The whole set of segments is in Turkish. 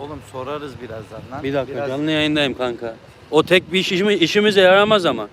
Oğlum sorarız birazdan lan. Bir dakika Biraz- canlı yayındayım kanka. O tek bir işimi, işimize yaramaz ama.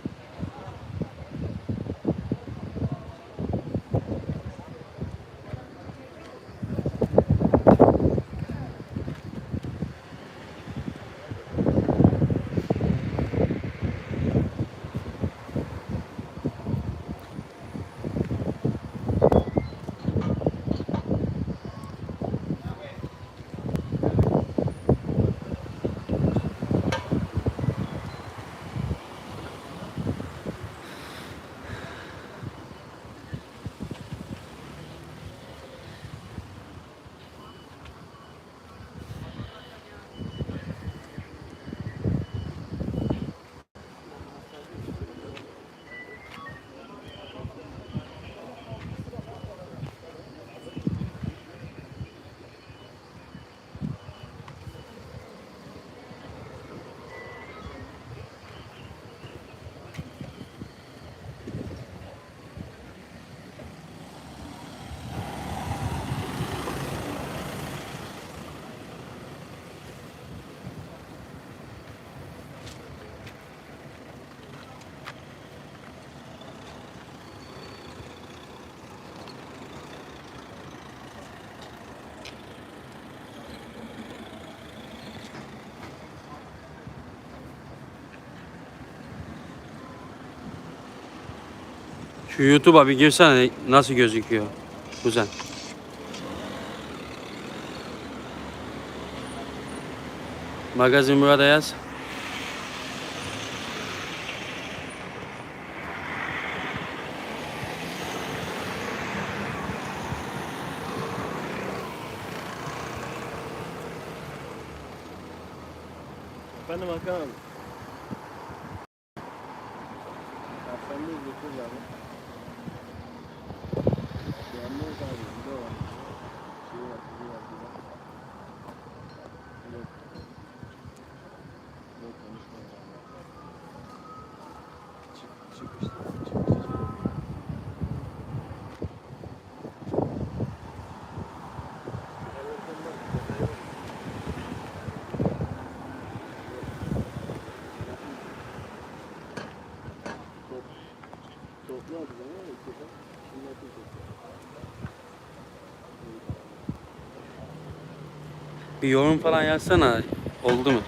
Şu YouTube'a bir girsene nasıl gözüküyor. Güzel. Magazin burada yaz. Efendim Hakan abi. Ya sen de götür abi. Yalnız abi bir de var. Şey var, şey var, şey var. Yok. Yok konuşma ya. Çık, çık işte. Çık, çık. Toplu aldı ama ilk defa. Şimdi atın toplu. Bir yorum falan yazsana. Oldu mu?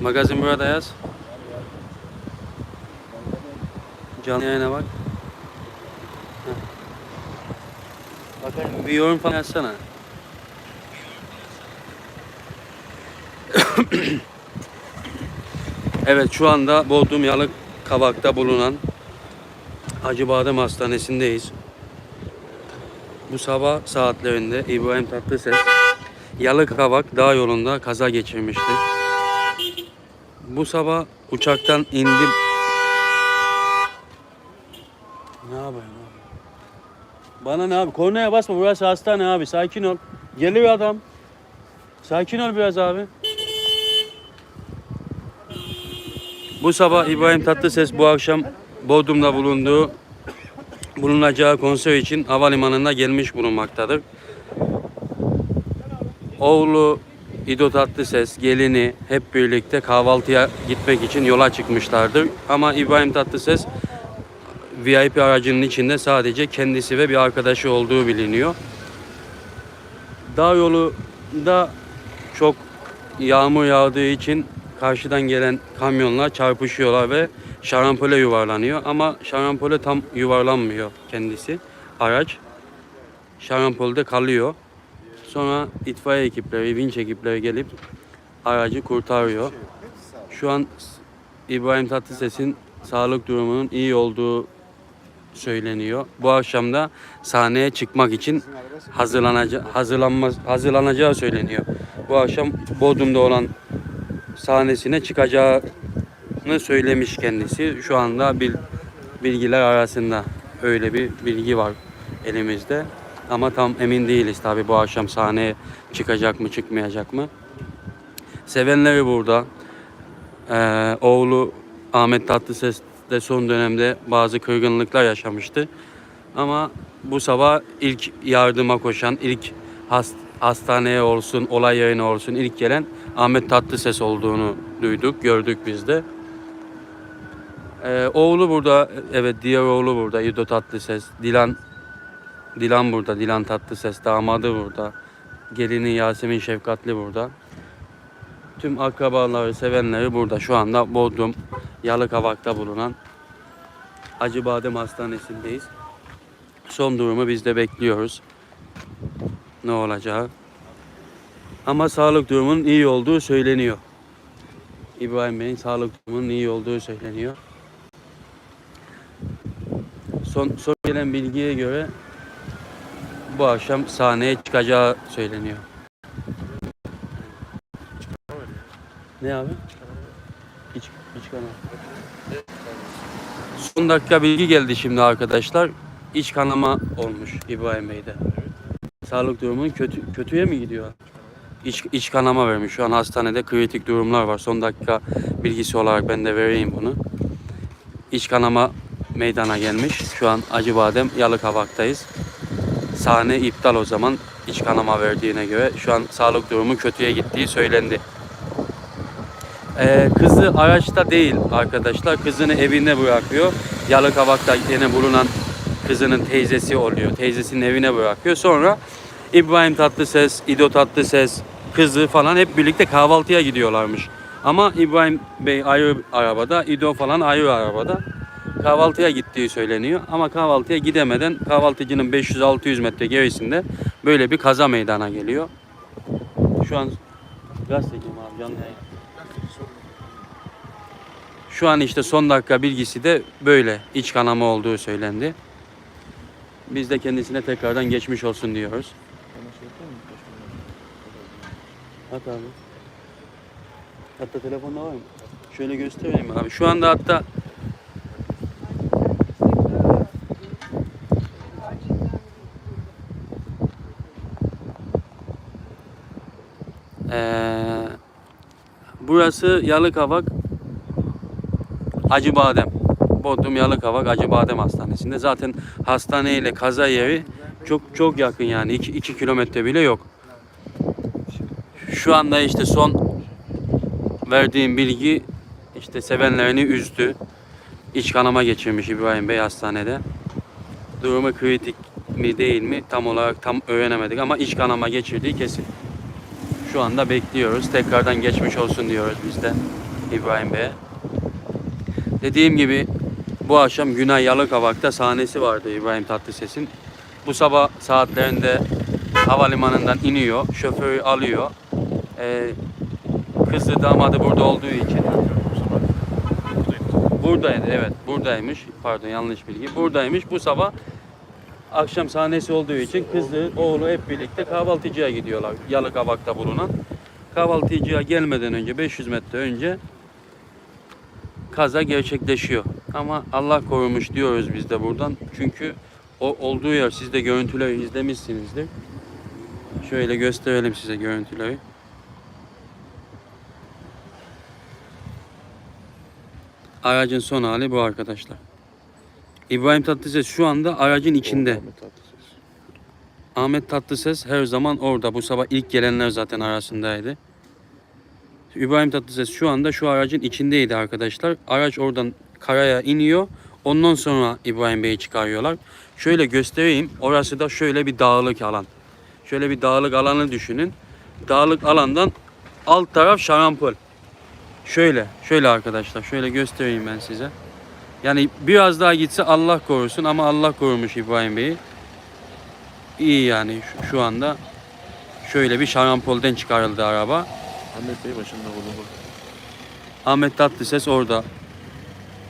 Magazin burada yaz. Canlı yayına bak. Heh. Bir yorum falan yazsana. evet şu anda Bodrum Yalık Kavak'ta bulunan Acıbadem Hastanesi'ndeyiz. Bu sabah saatlerinde İbrahim Tatlıses Yalık Kavak dağ yolunda kaza geçirmişti. Bu sabah uçaktan indim. Ne yapayım abi? Bana ne abi? Kornaya basma. Burası hastane abi. Sakin ol. Geliyor adam. Sakin ol biraz abi. Bu sabah İbrahim Tatlıses bu akşam Bodrum'da bulunduğu bulunacağı konser için havalimanına gelmiş bulunmaktadır. Oğlu İdo Tatlıses, gelini hep birlikte kahvaltıya gitmek için yola çıkmışlardır. Ama İbrahim Tatlıses VIP aracının içinde sadece kendisi ve bir arkadaşı olduğu biliniyor. Dağ yolunda çok yağmur yağdığı için karşıdan gelen kamyonlar çarpışıyorlar ve şarampole yuvarlanıyor. Ama şarampole tam yuvarlanmıyor kendisi araç. Şarampolde kalıyor. Sonra itfaiye ekipleri, vinç ekipleri gelip aracı kurtarıyor. Şu an İbrahim Tatlıses'in sağlık durumunun iyi olduğu söyleniyor. Bu akşam da sahneye çıkmak için hazırlanacağı, hazırlanma, hazırlanacağı söyleniyor. Bu akşam Bodrum'da olan sahnesine çıkacağını söylemiş kendisi. Şu anda bil, bilgiler arasında öyle bir bilgi var elimizde. Ama tam emin değiliz tabi bu akşam sahneye çıkacak mı çıkmayacak mı. Sevenleri burada. Ee, oğlu Ahmet Tatlıses de son dönemde bazı kırgınlıklar yaşamıştı. Ama bu sabah ilk yardıma koşan, ilk hast- hastaneye olsun, olay yerine olsun ilk gelen Ahmet Tatlıses olduğunu duyduk, gördük biz de. Ee, oğlu burada, evet diğer oğlu burada, İdo Tatlıses. Dilan, Dilan burada, Dilan Tatlıses. Damadı burada. Gelini Yasemin Şefkatli burada. Tüm akrabaları, sevenleri burada. Şu anda Bodrum, Yalıkavak'ta bulunan Acıbadem Hastanesi'ndeyiz. Son durumu biz de bekliyoruz. Ne olacağı. Ama sağlık durumunun iyi olduğu söyleniyor. İbrahim Bey'in sağlık durumunun iyi olduğu söyleniyor. Son, son gelen bilgiye göre bu akşam sahneye çıkacağı söyleniyor. Ne abi? İç, iç kanama. Son dakika bilgi geldi şimdi arkadaşlar. İç kanama olmuş İbrahim Bey'de. Sağlık durumunun kötü kötüye mi gidiyor? İç, iç kanama vermiş. Şu an hastanede kritik durumlar var. Son dakika bilgisi olarak ben de vereyim bunu. İç kanama meydana gelmiş. Şu an Acıbadem Yalıkavak'tayız. Sahne iptal o zaman iç kanama verdiğine göre. Şu an sağlık durumu kötüye gittiği söylendi. Ee, kızı araçta değil arkadaşlar. Kızını evine bırakıyor. Yalıkavak'ta yine bulunan kızının teyzesi oluyor. Teyzesinin evine bırakıyor. Sonra İbrahim Tatlıses, İdo Tatlıses, kızı falan hep birlikte kahvaltıya gidiyorlarmış. Ama İbrahim Bey ayrı arabada, İdo falan ayrı arabada. Kahvaltıya gittiği söyleniyor. Ama kahvaltıya gidemeden kahvaltıcının 500-600 metre gerisinde böyle bir kaza meydana geliyor. Şu an gazeteciyim abi canlı yayın. Şu an işte son dakika bilgisi de böyle iç kanama olduğu söylendi. Biz de kendisine tekrardan geçmiş olsun diyoruz. At abi. Hatta telefonda var mı? Şöyle göstereyim abi. Şu anda hatta Ee, burası Yalıkavak Acıbadem. Bodrum Yalıkavak Acıbadem Hastanesi'nde. Zaten hastane ile kaza yeri çok çok yakın yani 2 kilometre bile yok. Şu anda işte son verdiğim bilgi işte sevenlerini üzdü. İç kanama geçirmiş İbrahim Bey hastanede. Durumu kritik mi değil mi tam olarak tam öğrenemedik ama iç kanama geçirdiği kesin. Şu anda bekliyoruz. Tekrardan geçmiş olsun diyoruz biz de İbrahim Bey'e. Dediğim gibi bu akşam Günay Yalıkavak'ta sahnesi vardı İbrahim Tatlıses'in. Bu sabah saatlerinde havalimanından iniyor, şoförü alıyor. Ee, kızı damadı burada olduğu için. Buradaydı evet buradaymış. Pardon yanlış bilgi. Buradaymış. Bu sabah akşam sahnesi olduğu için kızı, oğlu hep birlikte kahvaltıcıya gidiyorlar. Yalıkavak'ta bulunan. Kahvaltıcıya gelmeden önce 500 metre önce kaza gerçekleşiyor. Ama Allah korumuş diyoruz biz de buradan. Çünkü o olduğu yer siz de görüntüleri izlemişsinizdir. Şöyle gösterelim size görüntüleri. Aracın son hali bu arkadaşlar. İbrahim Tatlıses şu anda aracın içinde. Ahmet Tatlıses. Her zaman orada. Bu sabah ilk gelenler zaten arasındaydı. İbrahim Tatlıses şu anda şu aracın içindeydi arkadaşlar. Araç oradan karaya iniyor. Ondan sonra İbrahim Bey'i çıkarıyorlar. Şöyle göstereyim. Orası da şöyle bir dağlık alan. Şöyle bir dağlık alanı düşünün. Dağlık alandan alt taraf şarampol. Şöyle, şöyle arkadaşlar. Şöyle göstereyim ben size. Yani biraz daha gitse Allah korusun ama Allah korumuş İbrahim Bey'i. İyi yani şu, anda şöyle bir şarampolden çıkarıldı araba. Ahmet Bey başında bulundu. Ahmet Tatlıses orada.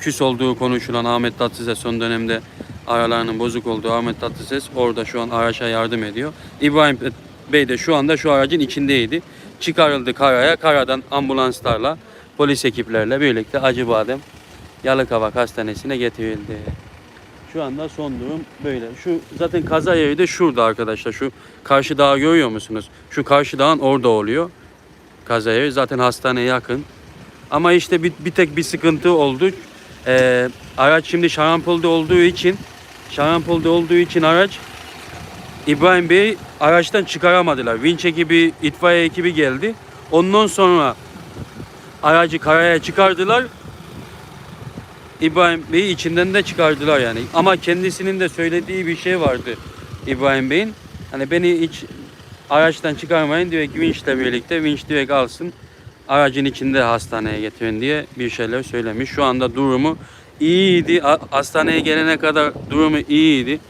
Küs olduğu konuşulan Ahmet Tatlıses son dönemde aralarının bozuk olduğu Ahmet Tatlıses orada şu an araca yardım ediyor. İbrahim Bey de şu anda şu aracın içindeydi. Çıkarıldı karaya. Karadan ambulanslarla, polis ekiplerle birlikte Acıbadem Yalıkavak Hastanesi'ne getirildi. Şu anda son durum böyle. Şu zaten kaza yeri de şurada arkadaşlar. Şu karşı dağı görüyor musunuz? Şu karşı dağın orada oluyor. Kaza yeri zaten hastaneye yakın. Ama işte bir, bir tek bir sıkıntı oldu. Ee, araç şimdi şarampolde olduğu için şarampolde olduğu için araç İbrahim Bey araçtan çıkaramadılar. Vinç ekibi, itfaiye ekibi geldi. Ondan sonra aracı karaya çıkardılar. İbrahim Bey'i içinden de çıkardılar yani. Ama kendisinin de söylediği bir şey vardı İbrahim Bey'in. Hani beni hiç araçtan çıkarmayın direkt vinçle birlikte vinç direkt alsın. Aracın içinde hastaneye getirin diye bir şeyler söylemiş. Şu anda durumu iyiydi. Hastaneye gelene kadar durumu iyiydi.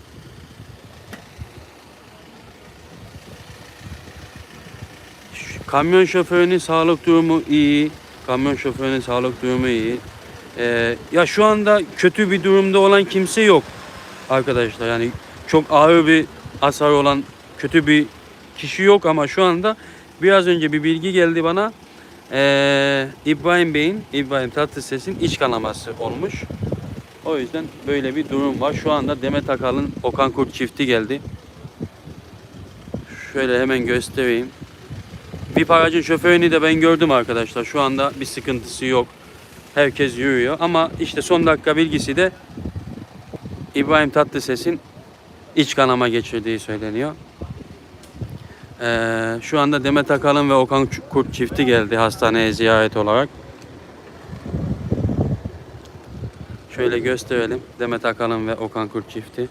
Kamyon şoförünün sağlık durumu iyi. Kamyon şoförünün sağlık durumu iyi. Ee, ya şu anda kötü bir durumda olan kimse yok arkadaşlar. Yani çok ağır bir hasar olan kötü bir kişi yok ama şu anda biraz önce bir bilgi geldi bana. Ee, İbrahim Bey'in, İbrahim Tatlıses'in iç kanaması olmuş. O yüzden böyle bir durum var. Şu anda Demet Akalın Okan Kurt çifti geldi. Şöyle hemen göstereyim. Bir aracın şoförünü de ben gördüm arkadaşlar. Şu anda bir sıkıntısı yok. Herkes yürüyor ama işte son dakika bilgisi de İbrahim Tatlıses'in iç kanama geçirdiği söyleniyor. Ee, şu anda Demet Akalın ve Okan Kurt çifti geldi hastaneye ziyaret olarak. Şöyle gösterelim Demet Akalın ve Okan Kurt çifti.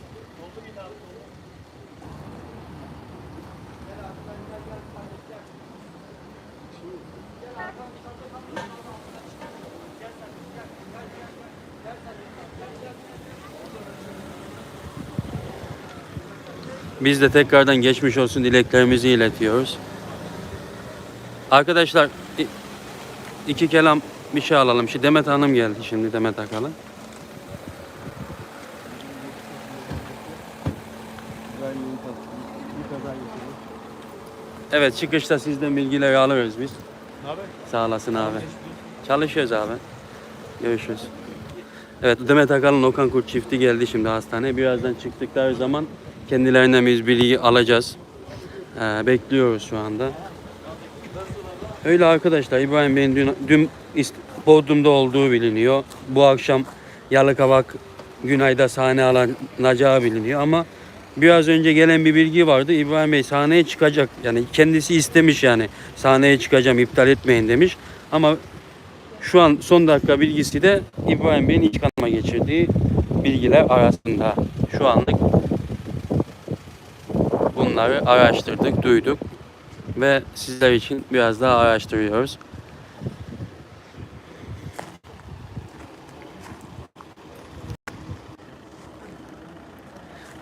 Biz de tekrardan geçmiş olsun dileklerimizi iletiyoruz. Arkadaşlar iki kelam bir şey alalım. Şimdi Demet Hanım geldi şimdi Demet Akalın. Evet çıkışta sizden bilgileri alırız biz. Abi. Sağ olasın abi. Çalışıyoruz abi. Görüşürüz. Evet Demet Akalın Okan Kurt çifti geldi şimdi hastaneye. Birazdan çıktıkları zaman kendilerinden biz bilgi alacağız. Ee, bekliyoruz şu anda. Öyle arkadaşlar İbrahim Bey'in dün, dün Bodrum'da olduğu biliniyor. Bu akşam Yalıkavak Günay'da sahne alınacağı biliniyor ama biraz önce gelen bir bilgi vardı. İbrahim Bey sahneye çıkacak. Yani kendisi istemiş yani sahneye çıkacağım iptal etmeyin demiş. Ama şu an son dakika bilgisi de İbrahim Bey'in iç kanama geçirdiği bilgiler arasında. Şu anlık bunları araştırdık, duyduk ve sizler için biraz daha araştırıyoruz.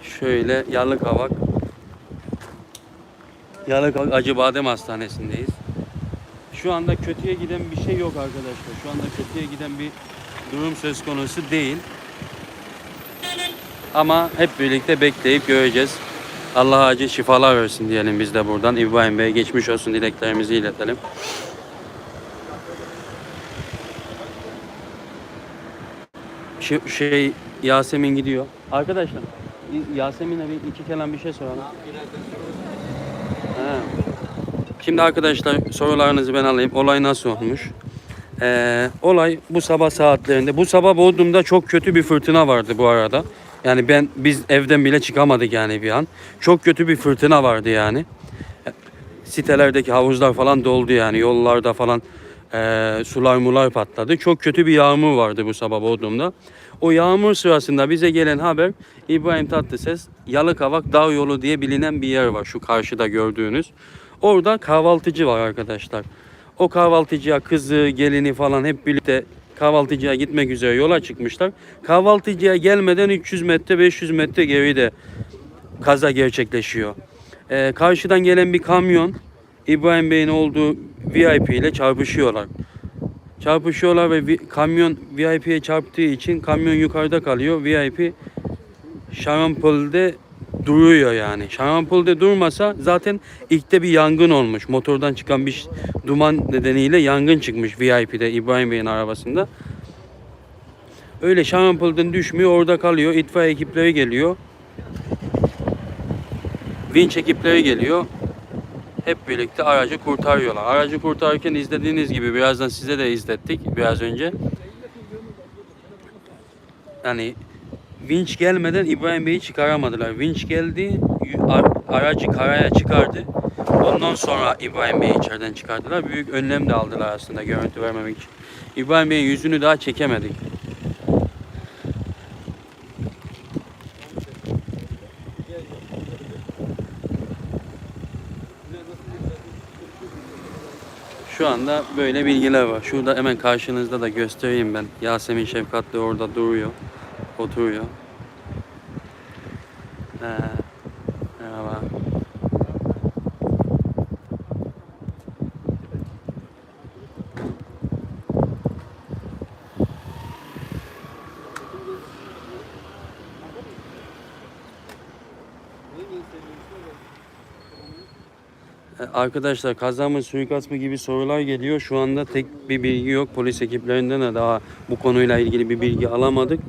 Şöyle Yalıkavak Yalıkavak Acıbadem Hastanesi'ndeyiz. Şu anda kötüye giden bir şey yok arkadaşlar. Şu anda kötüye giden bir durum söz konusu değil. Ama hep birlikte bekleyip göreceğiz. Allah acil şifalar versin diyelim biz de buradan. İbrahim Bey geçmiş olsun dileklerimizi iletelim. Şu şey Yasemin gidiyor. Arkadaşlar Yasemin'e bir iki kelam bir şey soralım. Ha. Şimdi arkadaşlar sorularınızı ben alayım. Olay nasıl olmuş? Ee, olay bu sabah saatlerinde. Bu sabah Bodrum'da çok kötü bir fırtına vardı bu arada. Yani ben biz evden bile çıkamadık yani bir an. Çok kötü bir fırtına vardı yani. Sitelerdeki havuzlar falan doldu yani. Yollarda falan e, sular mular patladı. Çok kötü bir yağmur vardı bu sabah Bodrum'da. O yağmur sırasında bize gelen haber İbrahim Tatlıses Yalıkavak Dağ Yolu diye bilinen bir yer var. Şu karşıda gördüğünüz. Orada kahvaltıcı var arkadaşlar. O kahvaltıcıya kızı, gelini falan hep birlikte kahvaltıcıya gitmek üzere yola çıkmışlar. Kahvaltıcıya gelmeden 300 metre 500 metre geride kaza gerçekleşiyor. Ee, karşıdan gelen bir kamyon İbrahim Bey'in olduğu VIP ile çarpışıyorlar. Çarpışıyorlar ve kamyon VIP'ye çarptığı için kamyon yukarıda kalıyor. VIP şarampolde duruyor yani. Şarampolde durmasa zaten ilkte bir yangın olmuş. Motordan çıkan bir duman nedeniyle yangın çıkmış VIP'de İbrahim Bey'in arabasında. Öyle şarampolden düşmüyor orada kalıyor. İtfaiye ekipleri geliyor. Vinç ekipleri geliyor. Hep birlikte aracı kurtarıyorlar. Aracı kurtarırken izlediğiniz gibi birazdan size de izlettik biraz önce. Yani vinç gelmeden İbrahim Bey'i çıkaramadılar. Vinç geldi, aracı karaya çıkardı. Ondan sonra İbrahim Bey'i içeriden çıkardılar. Büyük önlem de aldılar aslında görüntü vermemek için. İbrahim Bey'in yüzünü daha çekemedik. Şu anda böyle bilgiler var. Şurada hemen karşınızda da göstereyim ben. Yasemin Şefkatli orada duruyor. Oturuyor. Merhaba. E, Arkadaşlar kaza mı suikast mı gibi sorular geliyor. Şu anda tek bir bilgi yok. Polis ekiplerinden de daha bu konuyla ilgili bir bilgi alamadık.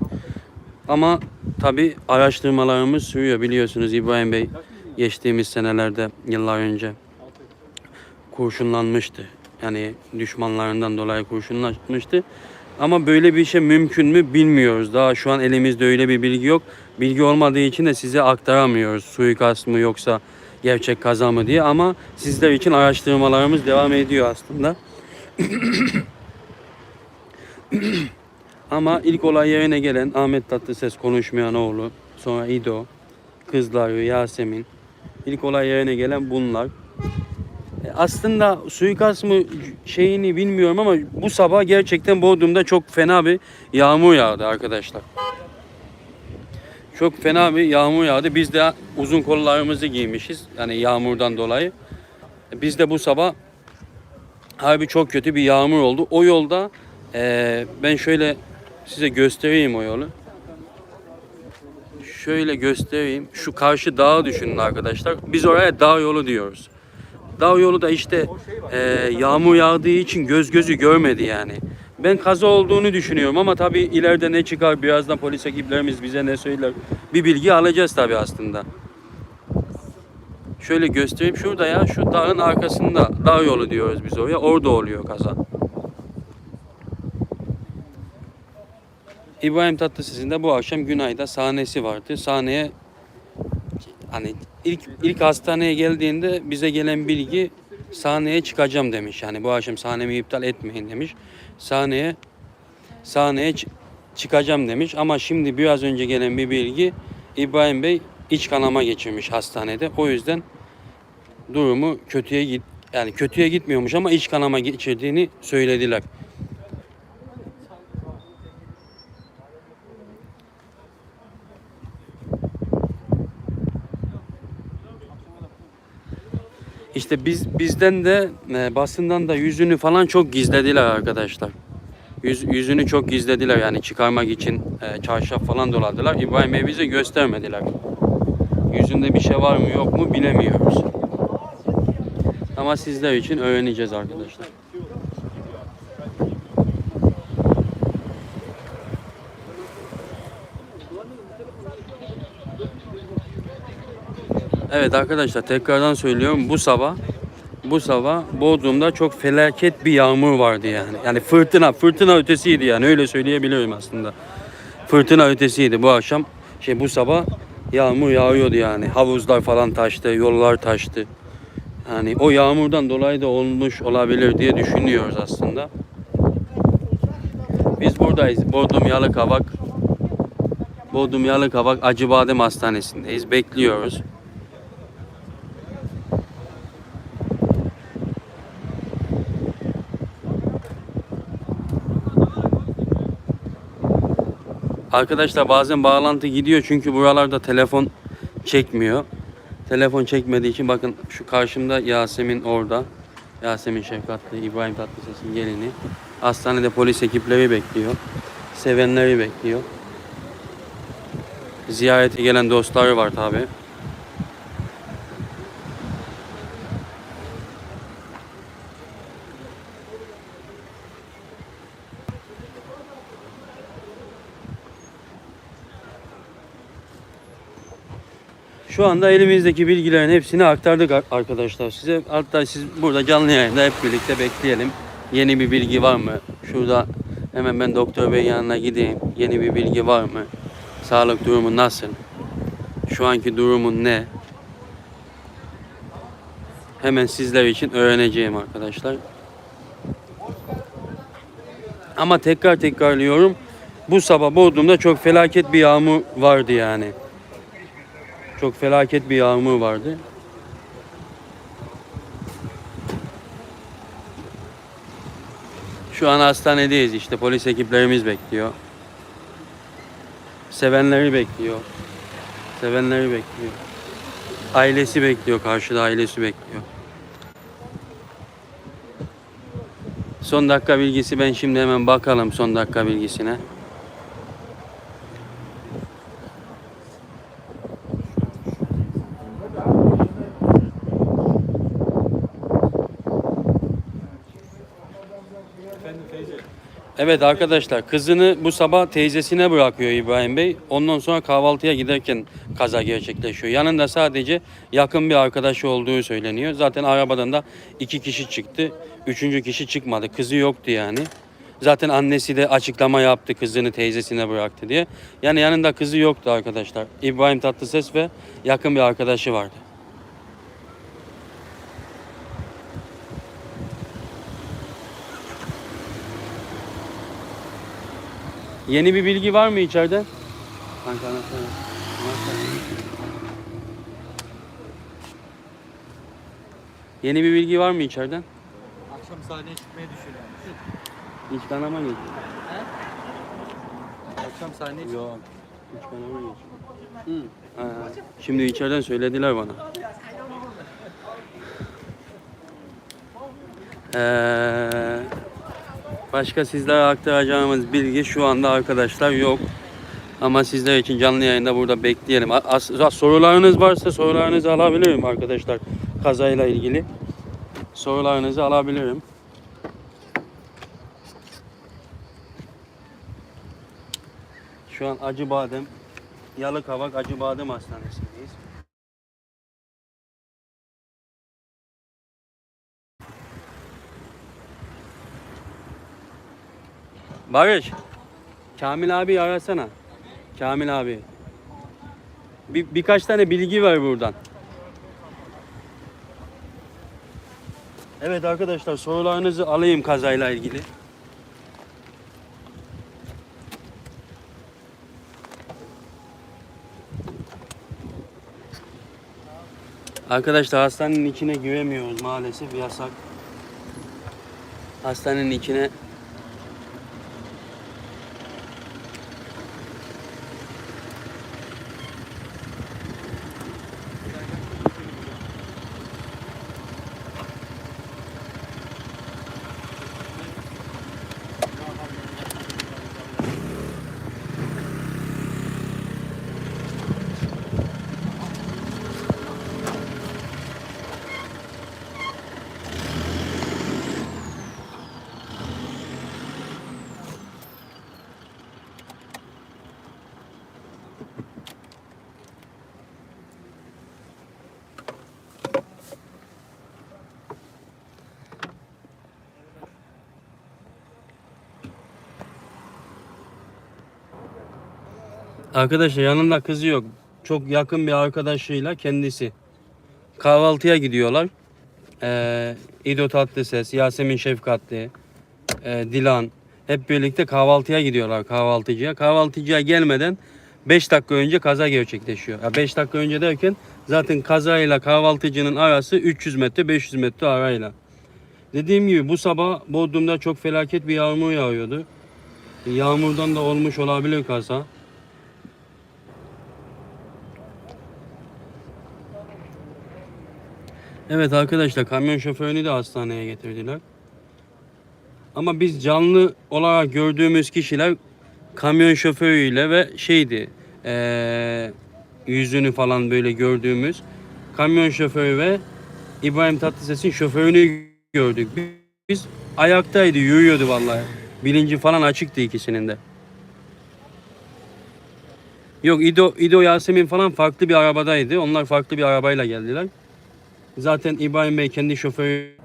Ama tabi araştırmalarımız sürüyor. Biliyorsunuz İbrahim Bey geçtiğimiz senelerde yıllar önce kurşunlanmıştı. Yani düşmanlarından dolayı kurşunlanmıştı. Ama böyle bir şey mümkün mü bilmiyoruz. Daha şu an elimizde öyle bir bilgi yok. Bilgi olmadığı için de size aktaramıyoruz. Suikast mı yoksa gerçek kaza mı diye ama sizler için araştırmalarımız devam ediyor aslında. ama ilk olay yerine gelen Ahmet Tatlıses konuşmayan oğlu, sonra İdo, kızları Yasemin. İlk olay yerine gelen bunlar. E, Aslında suikast mı şeyini bilmiyorum ama bu sabah gerçekten Bodrum'da çok fena bir yağmur yağdı arkadaşlar. Çok fena bir yağmur yağdı. Biz de uzun kollarımızı giymişiz. Yani yağmurdan dolayı. Biz de bu sabah harbi çok kötü bir yağmur oldu. O yolda eee, ben şöyle size göstereyim o yolu. Şöyle göstereyim. Şu karşı dağı düşünün arkadaşlar. Biz oraya dağ yolu diyoruz. Dağ yolu da işte eee, yağmur yağdığı için göz gözü görmedi yani. Ben kaza olduğunu düşünüyorum ama tabii ileride ne çıkar birazdan polis ekiplerimiz bize ne söyler bir bilgi alacağız tabii aslında. Şöyle göstereyim şurada ya şu dağın arkasında dağ yolu diyoruz biz oraya orada oluyor kaza. İbrahim Tatlıses'in de bu akşam Günay'da sahnesi vardı. Sahneye hani ilk ilk hastaneye geldiğinde bize gelen bilgi sahneye çıkacağım demiş. Yani bu akşam sahnemi iptal etmeyin demiş. Sahneye sahneye çı- çıkacağım demiş ama şimdi biraz önce gelen bir bilgi İbrahim Bey iç kanama geçirmiş hastanede. O yüzden durumu kötüye git yani kötüye gitmiyormuş ama iç kanama geçirdiğini söylediler. İşte biz bizden de e, basından da yüzünü falan çok gizlediler arkadaşlar. Yüz, yüzünü çok gizlediler yani çıkarmak için e, çarşaf falan doladılar. İbrahim Bey bize göstermediler. Yüzünde bir şey var mı yok mu bilemiyoruz. Ama sizler için öğreneceğiz arkadaşlar. Evet arkadaşlar tekrardan söylüyorum bu sabah bu sabah Bodrum'da çok felaket bir yağmur vardı yani. Yani fırtına, fırtına ötesiydi yani öyle söyleyebilirim aslında. Fırtına ötesiydi bu akşam. Şey bu sabah yağmur yağıyordu yani. Havuzlar falan taştı, yollar taştı. Yani o yağmurdan dolayı da olmuş olabilir diye düşünüyoruz aslında. Biz buradayız. Bodrum Yalıkavak Bodrum Yalıkavak Acıbadem Hastanesi'ndeyiz. Bekliyoruz. Arkadaşlar bazen bağlantı gidiyor çünkü buralarda telefon çekmiyor. Telefon çekmediği için bakın şu karşımda Yasemin orada. Yasemin Şefkatli, İbrahim Tatlıses'in gelini. Hastanede polis ekipleri bekliyor. Sevenleri bekliyor. Ziyarete gelen dostları var tabi. Şu anda elimizdeki bilgilerin hepsini aktardık ar- arkadaşlar size. Hatta siz burada canlı yayında hep birlikte bekleyelim. Yeni bir bilgi var mı? Şurada hemen ben doktor bey yanına gideyim. Yeni bir bilgi var mı? Sağlık durumu nasıl? Şu anki durumun ne? hemen sizler için öğreneceğim arkadaşlar. Ama tekrar tekrarlıyorum. Bu sabah Bodrum'da çok felaket bir yağmur vardı yani. Çok felaket bir yağmur vardı. Şu an hastanedeyiz işte polis ekiplerimiz bekliyor. Sevenleri bekliyor. Sevenleri bekliyor. Ailesi bekliyor, karşıda ailesi bekliyor. Son dakika bilgisi ben şimdi hemen bakalım son dakika bilgisine. Evet arkadaşlar kızını bu sabah teyzesine bırakıyor İbrahim Bey. Ondan sonra kahvaltıya giderken kaza gerçekleşiyor. Yanında sadece yakın bir arkadaşı olduğu söyleniyor. Zaten arabadan da iki kişi çıktı. Üçüncü kişi çıkmadı. Kızı yoktu yani. Zaten annesi de açıklama yaptı kızını teyzesine bıraktı diye. Yani yanında kızı yoktu arkadaşlar. İbrahim Tatlıses ve yakın bir arkadaşı vardı. Yeni bir bilgi var mı içeride? Kanka anlatsana. Yeni bir bilgi var mı içeriden? Akşam sahneye çıkmayı düşünüyorum. İç kanama geç. Akşam sahneye çık. Yok. İç kanama geç. Ha, Şimdi içeriden söylediler bana. Ee, başka sizlere aktaracağımız bilgi şu anda arkadaşlar yok. Ama sizler için canlı yayında burada bekleyelim. Sorularınız varsa sorularınızı alabilirim arkadaşlar kazayla ilgili. Sorularınızı alabilirim. Şu an Acıbadem, Yalıkavak Acıbadem Hastanesi'ndeyiz. Barış, Kamil abi arasana. Kamil abi. Bir, birkaç tane bilgi var buradan. Evet arkadaşlar sorularınızı alayım kazayla ilgili. Arkadaşlar hastanenin içine giremiyoruz maalesef yasak. Hastanenin içine Arkadaşlar yanında kızı yok. Çok yakın bir arkadaşıyla kendisi. Kahvaltıya gidiyorlar. Ee, İdo Tatlıses, Yasemin Şefkatli, e, Dilan hep birlikte kahvaltıya gidiyorlar kahvaltıcıya. Kahvaltıcıya gelmeden 5 dakika önce kaza gerçekleşiyor. 5 dakika önce derken zaten kazayla kahvaltıcının arası 300 metre 500 metre arayla. Dediğim gibi bu sabah Bodrum'da çok felaket bir yağmur yağıyordu. Yağmurdan da olmuş olabilir kaza. Evet arkadaşlar kamyon şoförünü de hastaneye getirdiler. Ama biz canlı olarak gördüğümüz kişiler kamyon şoförüyle ve şeydi eee, yüzünü falan böyle gördüğümüz kamyon şoförü ve İbrahim Tatlıses'in şoförünü gördük. Biz ayaktaydı yürüyordu vallahi. Bilinci falan açıktı ikisinin de. Yok İdo, İdo Yasemin falan farklı bir arabadaydı. Onlar farklı bir arabayla geldiler. Zaten İbrahim Bey kendi şoförü